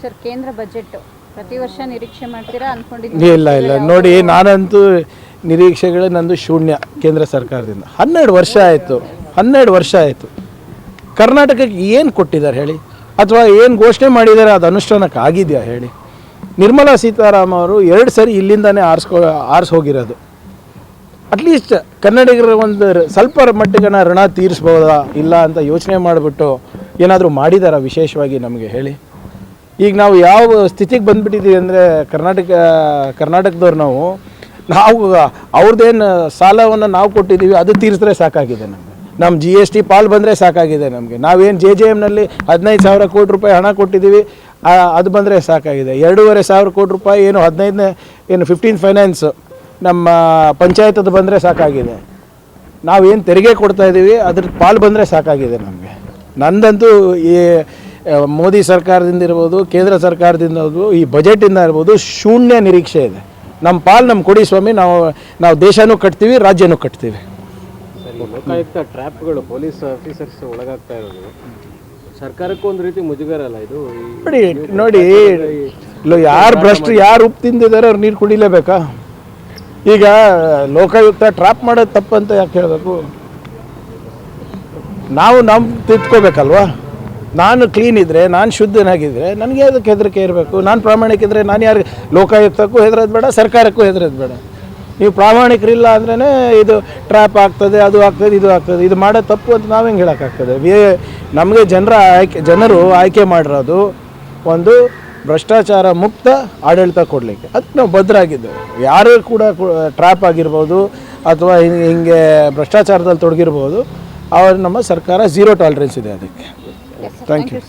Sir ಕೇಂದ್ರ budget ಪ್ರತಿ ವರ್ಷ ನಿರೀಕ್ಷೆ ಮಾಡ್ತೀರಾ ಅನ್ಕೊಂಡಿದ್ದೀರಾ ಇಲ್ಲ ಇಲ್ಲ. ನೋಡಿ ನಾನಂತೂ ನಿರೀಕ್ಷೆಗಳು ನಂದು ಶೂನ್ಯ ಕೇಂದ್ರ ಸರ್ಕಾರದಿಂದ. ಹನ್ನೆರಡು ವರ್ಷ ಆಯಿತು. ಹನ್ನೆರಡು ವರ್ಷ ಆಯಿತು. ಕರ್ನಾಟಕಕ್ಕೆ ಏನು ಕೊಟ್ಟಿದ್ದಾರೆ ಹೇಳಿ? ಅಥವಾ ಏನು ಘೋಷಣೆ ಮಾಡಿದ್ದಾರೆ? ಅದು ಅನುಷ್ಠಾನಕ್ಕೆ ಆಗಿದೆಯಾ ಹೇಳಿ? ನಿರ್ಮಲಾ ಸೀತಾರಾಮ ಅವರು ಎರಡು ಸರಿ ಇಲ್ಲಿಂದನೇ ಆರಿಸ್ಕೊ ಆರಿಸಿ ಹೋಗಿರೋದು ಅಟ್ಲೀಸ್ಟ್ ಕನ್ನಡಿಗರ ಒಂದು ಸ್ವಲ್ಪ ಮಟ್ಟಿಗನ ಋಣ ತೀರಿಸ್ಬೋದಾ ಇಲ್ಲ ಅಂತ ಯೋಚನೆ ಮಾಡಿಬಿಟ್ಟು ಏನಾದರೂ ಮಾಡಿದಾರಾ ವಿಶೇಷವಾಗಿ ನಮಗೆ ಹೇಳಿ? ಈಗ ನಾವು ಯಾವ ಸ್ಥಿತಿಗೆ ಬಂದುಬಿಟ್ಟಿದ್ದೀವಿ ಅಂದರೆ ಕರ್ನಾಟಕ, ಕರ್ನಾಟಕದವ್ರು ನಾವು ನಾವು ಅವ್ರದ್ದೇನು ಸಾಲವನ್ನು ನಾವು ಕೊಟ್ಟಿದ್ದೀವಿ, ಅದು ತೀರಿಸಿದ್ರೆ ಸಾಕಾಗಿದೆ ನಮಗೆ. ನಮ್ಮ ಜಿ ಎಸ್ ಟಿ ಪಾಲ್ ಬಂದರೆ ಸಾಕಾಗಿದೆ ನಮಗೆ. ನಾವೇನು ಜೆ ಜೆ ಎಮ್ನಲ್ಲಿ ಹದಿನೈದು ಸಾವಿರ ಕೋಟಿ ರೂಪಾಯಿ ಹಣ ಕೊಟ್ಟಿದ್ದೀವಿ ಅದು ಬಂದರೆ ಸಾಕಾಗಿದೆ. ಎರಡೂವರೆ ಸಾವಿರ ಕೋಟಿ ರೂಪಾಯಿ, ಏನು ಹದಿನೈದನೇ, ಏನು ಫಿಫ್ಟೀನ್ ಫೈನಾನ್ಸ್ ನಮ್ಮ ಪಂಚಾಯತದ್ದು ಬಂದರೆ ಸಾಕಾಗಿದೆ. ನಾವೇನು ತೆರಿಗೆ ಕೊಡ್ತಾ ಇದ್ದೀವಿ, ಅದ್ರ ಪಾಲು ಬಂದರೆ ಸಾಕಾಗಿದೆ ನಮಗೆ. ನಂದಂತೂ ಈ ಮೋದಿ ಸರ್ಕಾರದಿಂದ ಇರ್ಬೋದು ಕೇಂದ್ರ ಸರ್ಕಾರದಿಂದ ಇರ್ಬೋದು ಈ ಬಜೆಟಿಂದ ಇರ್ಬೋದು ಶೂನ್ಯ ನಿರೀಕ್ಷೆ ಇದೆ. ನಮ್ಮ ಪಾಲ್ ನಮ್ಮ ಕೊಡಿ ಸ್ವಾಮಿ ನಾವು ನಾವು ದೇಶನೂ ಕಟ್ತೀವಿ ರಾಜ್ಯನೂ ಕಟ್ತೀವಿ. ಲೋಕಾಯುಕ್ತ ಟ್ರ್ಯಾಪ್ಗಳು ಪೊಲೀಸ್ ಆಫೀಸರ್ಸ್ ಒಳಗಾಗ್ತಾ ಇರೋದು. ಸರ್ಕಾರಕ್ಕೂ ಒಂದು ರೀತಿ ಮುಜುಗರ ಅಲ್ಲ ಇದು ನೋಡಿ ನೋಡಿ ಇಲ್ಲ ಯಾರು ಭ್ರಷ್ಟ್ರು ಯಾರು ಉಪ್ಪು ತಿಂದಿದ್ದಾರೆ ಅವ್ರು ನೀರು ಕುಡಿಲೇಬೇಕಾ? ಈಗ ಲೋಕಾಯುಕ್ತ ಟ್ರಾಪ್ ಮಾಡೋದು ತಪ್ಪಂತ ಯಾಕೆ ಹೇಳಬೇಕು? ನಾವು ನಮ್ಮ ತಿದ್ಕೋಬೇಕಲ್ವಾ ನಾನು ಕ್ಲೀನ್ ಇದ್ದರೆ ನಾನು ಶುದ್ಧನಾಗಿದ್ದರೆ ನನಗೆ ಅದಕ್ಕೆ ಹೆದರಿಕೆ ಇರಬೇಕು. ನಾನು ಪ್ರಾಮಾಣಿಕ ಇದ್ದರೆ ನಾನು ಯಾರು ಲೋಕಾಯುಕ್ತಕ್ಕೂ ಹೆದರೋದು ಬೇಡ, ಸರ್ಕಾರಕ್ಕೂ ಹೆದರೋದು ಬೇಡ. ನೀವು ಪ್ರಾಮಾಣಿಕರಿಲ್ಲ ಅಂದ್ರೇ ಇದು ಟ್ರ್ಯಾಪ್ ಆಗ್ತದೆ, ಅದು ಆಗ್ತದೆ, ಇದು ಆಗ್ತದೆ. ಇದು ಮಾಡೋ ತಪ್ಪು ಅಂತ ನಾವು ಹೆಂಗೆ ಹೇಳೋಕ್ಕಾಗ್ತದೆ? ನಮಗೆ ಜನರ ಆಯ್ಕೆ, ಜನರು ಆಯ್ಕೆ ಮಾಡಿರೋದು ಒಂದು ಭ್ರಷ್ಟಾಚಾರ ಮುಕ್ತ ಆಡಳಿತ ಕೊಡಲಿಕ್ಕೆ. ಅದಕ್ಕೆ ನಾವು ಭದ್ರಾಗಿದ್ದೇವೆ. ಯಾರು ಕೂಡ ಟ್ರ್ಯಾಪ್ ಆಗಿರ್ಬೋದು ಅಥವಾ ಹಿಂಗೆ ಹಿಂಗೆ ಭ್ರಷ್ಟಾಚಾರದಲ್ಲಿ ತೊಡಗಿರ್ಬೋದು, ಅವ್ರು ನಮ್ಮ ಸರ್ಕಾರ ಝೀರೋ ಟಾಲರೆನ್ಸ್ ಇದೆ ಅದಕ್ಕೆ. Thank you